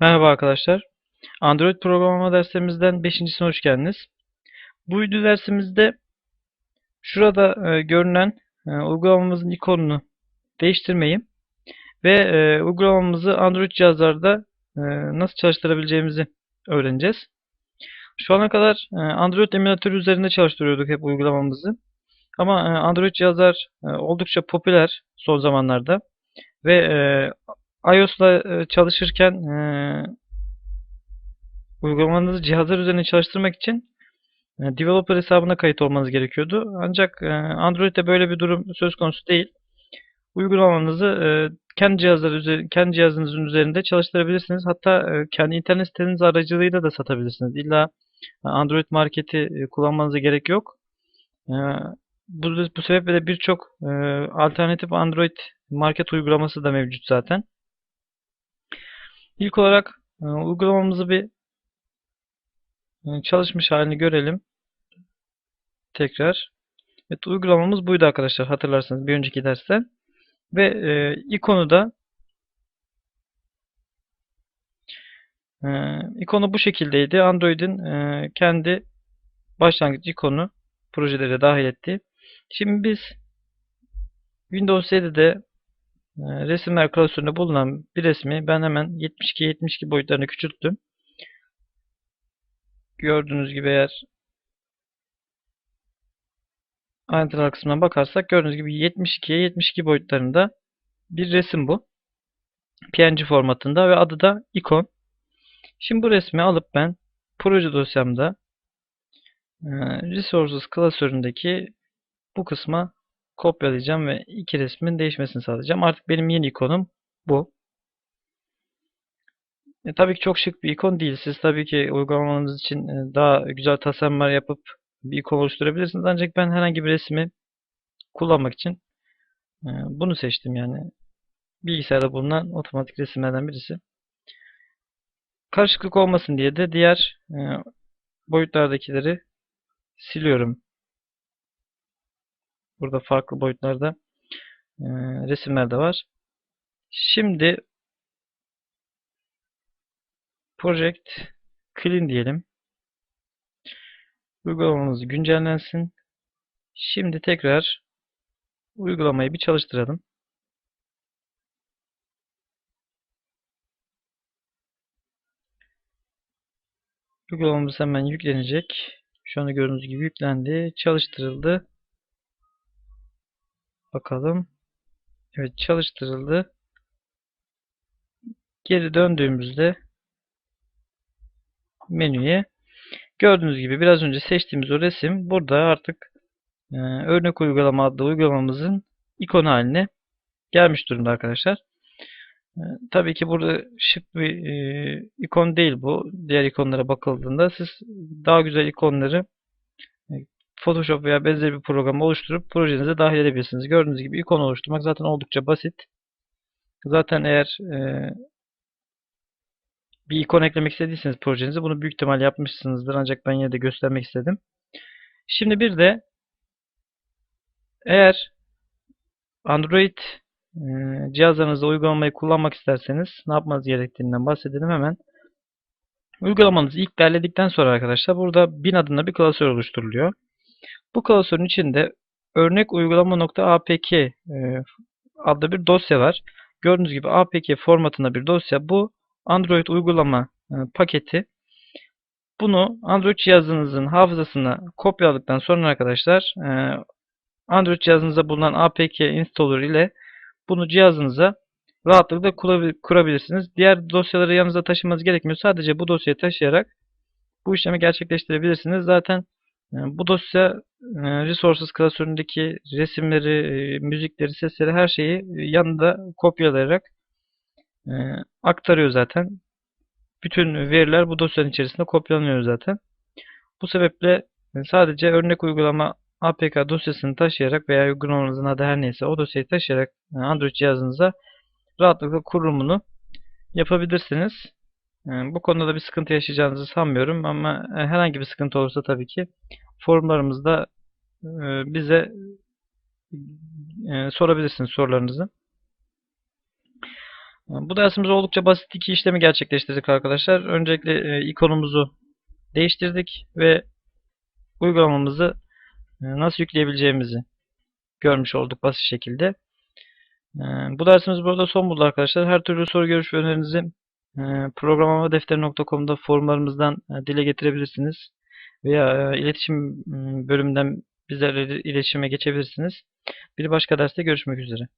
Merhaba arkadaşlar. Android programlama derslerimizden 5.sine hoş geldiniz. Bu video dersimizde şurada e, görünen e, uygulamamızın ikonunu değiştirmeyi ve e, uygulamamızı Android cihazlarda e, nasıl çalıştırabileceğimizi öğreneceğiz. Şu ana kadar e, Android emülatörü üzerinde çalıştırıyorduk hep uygulamamızı. Ama e, Android cihazlar e, oldukça popüler son zamanlarda ve e, iOS'la e, çalışırken e, uygulamanızı cihazlar üzerine çalıştırmak için e, developer hesabına kayıt olmanız gerekiyordu. Ancak e, Android'de böyle bir durum söz konusu değil. Uygulamanızı e, kendi cihazlar üzeri, kendi cihazınızın üzerinde çalıştırabilirsiniz. Hatta e, kendi internet siteniz aracılığıyla da satabilirsiniz. İlla e, Android marketi e, kullanmanıza gerek yok. E, bu, bu sebeple de birçok e, alternatif Android market uygulaması da mevcut zaten. İlk olarak e, uygulamamızı bir e, çalışmış halini görelim. Tekrar. Evet, uygulamamız buydu arkadaşlar hatırlarsanız bir önceki derste. Ve e, ikonu da e, ikonu bu şekildeydi. Android'in e, kendi başlangıç ikonu projelere dahil ettiği. Şimdi biz Windows 7'de e, resimler klasöründe bulunan bir resmi ben hemen 72-72 boyutlarına küçülttüm. Gördüğünüz gibi eğer ayrıntılar kısmına bakarsak gördüğünüz gibi 72'ye 72 boyutlarında bir resim bu. PNG formatında ve adı da ikon. Şimdi bu resmi alıp ben proje dosyamda e, Resources klasöründeki bu kısma kopyalayacağım ve iki resmin değişmesini sağlayacağım. Artık benim yeni ikonum bu. E, tabii ki çok şık bir ikon değil. Siz tabii ki uygulamanız için e, daha güzel tasarımlar yapıp bir ikon oluşturabilirsiniz. Ancak ben herhangi bir resmi kullanmak için e, bunu seçtim yani. Bilgisayarda bulunan otomatik resimlerden birisi. Karışıklık olmasın diye de diğer e, boyutlardakileri siliyorum. Burada farklı boyutlarda e, resimler de var. Şimdi Project Clean diyelim. Uygulamamız güncellensin. Şimdi tekrar uygulamayı bir çalıştıralım. Uygulamamız hemen yüklenecek. Şu anda gördüğünüz gibi yüklendi. Çalıştırıldı. Bakalım. Evet çalıştırıldı. Geri döndüğümüzde menüye gördüğünüz gibi biraz önce seçtiğimiz o resim burada artık e, örnek uygulama adlı uygulamamızın ikonu haline gelmiş durumda arkadaşlar. E, tabii ki burada şık bir e, ikon değil bu. Diğer ikonlara bakıldığında siz daha güzel ikonları Photoshop veya benzeri bir programı oluşturup projenize dahil edebilirsiniz. Gördüğünüz gibi ikon oluşturmak zaten oldukça basit. Zaten eğer e, bir ikon eklemek istediyseniz projenize bunu büyük ihtimal yapmışsınızdır. Ancak ben yine de göstermek istedim. Şimdi bir de eğer Android e, cihazlarınızda uygulamayı kullanmak isterseniz ne yapmanız gerektiğinden bahsedelim hemen. Uygulamanızı ilk derledikten sonra arkadaşlar burada bin adında bir klasör oluşturuluyor. Bu klasörün içinde örnek uygulama.apk e, adlı bir dosya var. Gördüğünüz gibi apk formatında bir dosya. Bu Android uygulama e, paketi. Bunu Android cihazınızın hafızasına kopyaladıktan sonra arkadaşlar e, Android cihazınızda bulunan APK installer ile bunu cihazınıza rahatlıkla kurabilirsiniz. Diğer dosyaları yanınıza taşımanız gerekmiyor. Sadece bu dosyayı taşıyarak bu işlemi gerçekleştirebilirsiniz. Zaten bu dosya Resources klasöründeki resimleri, müzikleri, sesleri her şeyi yanında kopyalayarak aktarıyor zaten. Bütün veriler bu dosyanın içerisinde kopyalanıyor zaten. Bu sebeple sadece örnek uygulama APK dosyasını taşıyarak veya uygulamanızın adı her neyse o dosyayı taşıyarak Android cihazınıza rahatlıkla kurulumunu yapabilirsiniz. Bu konuda da bir sıkıntı yaşayacağınızı sanmıyorum ama herhangi bir sıkıntı olursa tabii ki forumlarımızda bize sorabilirsiniz sorularınızı. Bu dersimiz oldukça basit iki işlemi gerçekleştirdik arkadaşlar. Öncelikle e, ikonumuzu değiştirdik ve uygulamamızı e, nasıl yükleyebileceğimizi görmüş olduk basit şekilde. E, Bu dersimiz burada son buldu arkadaşlar. Her türlü soru görüş ve önerinizi e, programlamadefteri.com'da forumlarımızdan e, dile getirebilirsiniz. Veya e, iletişim m, bölümünden bizlerle iletişime geçebilirsiniz. Bir başka derste görüşmek üzere.